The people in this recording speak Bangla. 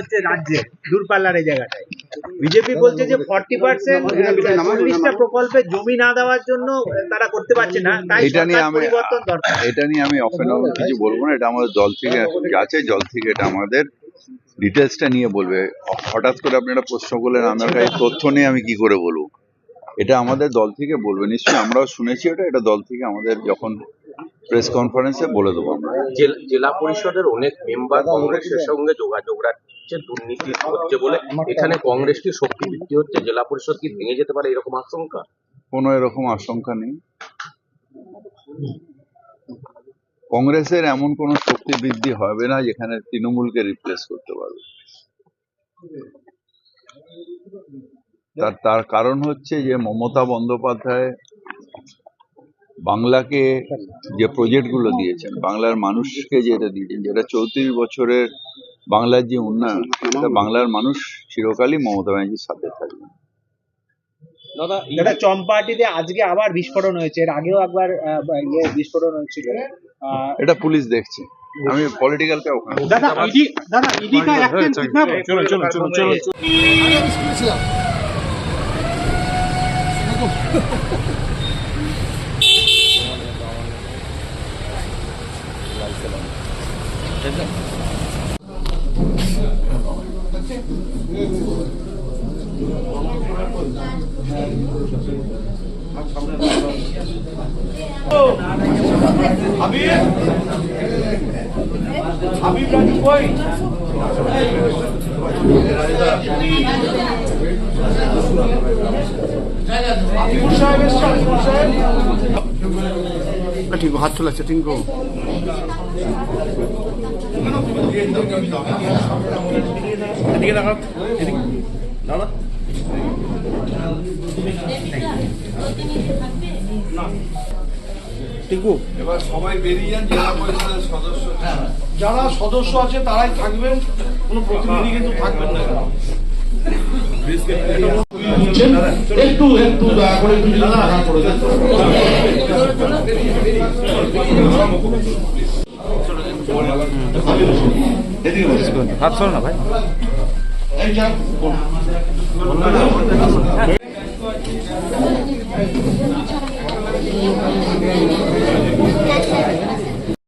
হচ্ছে রাজ্যে দূরপাল্লার এই জায়গাটায়। বিজেপি বলছে যে ফর্টি পার্সেন্ট চল্লিশটা প্রকল্পে জমি না দেওয়ার জন্য তারা করতে পারছে না তাই এটা নিয়ে আমি পরিবর্তন দরকার। এটা নিয়ে আমি অফ অ্যান্ড কিছু বলব না এটা আমাদের দল থেকে আছে জল থেকে এটা আমাদের ডিটেলসটা নিয়ে বলবে। হঠাৎ করে আপনি একটা প্রশ্ন করলেন আমার কাছে তথ্য নেই আমি কি করে বলব? এটা আমাদের দল থেকে বলবে নিশ্চয়ই আমরাও শুনেছি এটা এটা দল থেকে আমাদের যখন প্রেস কনফারেন্সে বলে দেবো আমরা। জেলা- জেলা পরিষদের অনেক মেম্বার কংগ্রেসের সঙ্গে যোগাযোগ রাখছে দুর্নীতি হচ্ছে বলে এখানে কংগ্রেসটি শক্তি বৃদ্ধি হচ্ছে জেলা পরিষদ কি ভেঙে যেতে পারে এরকম আশঙ্কা? কোনো এরকম আশঙ্কা নেই। কংগ্রেসের এমন কোনো শক্তি বৃদ্ধি হবে না যেখানে তৃণমূলকে রিপ্লেস করতে পারবে। তার তার কারণ হচ্ছে যে মমতা বন্দ্যোপাধ্যায় বাংলাকে যে প্রজেক্টগুলো দিয়েছেন বাংলার মানুষকে যেটা দিয়েছেন যেটা চৌত্রিশ বছরের বাংলার যে উন্নয়ন সেটা বাংলার মানুষ চিরকালই মমতা ব্যানার্জির সাথে থাকবে। দাদা চম্পাটিতে আজকে আবার বিস্ফোরণ হয়েছে। এর আগেও একবার ইয়ে বিস্ফোরণ হয়েছিল। এটা পুলিশ দেখছে। আমি পলিটিক্যাল কে ওখানে দাদা ইডি দাদা ইডি কা অ্যাকশন চলো চলো চলো চলো চলো হাবিব হাবিব রাজু কই হাবিবুর সাহেব এসছেন হাবিবুর সাহেব ঠিক হাত চলে আছে টিঙ্কু এদিকে দেখাও। এদিকে। দাদা টিঙ্কু এবার সবাই বেরিয়ে যান জেলা পরিষদের সদস্য। যারা সদস্য আছে তারাই থাকবেন। কোনো প্রতিনিধি কিন্তু থাকবেন না। একটু একটু দয়া করে একটু যদি টাকা করে দেন। হাত সর না ভাই এই যান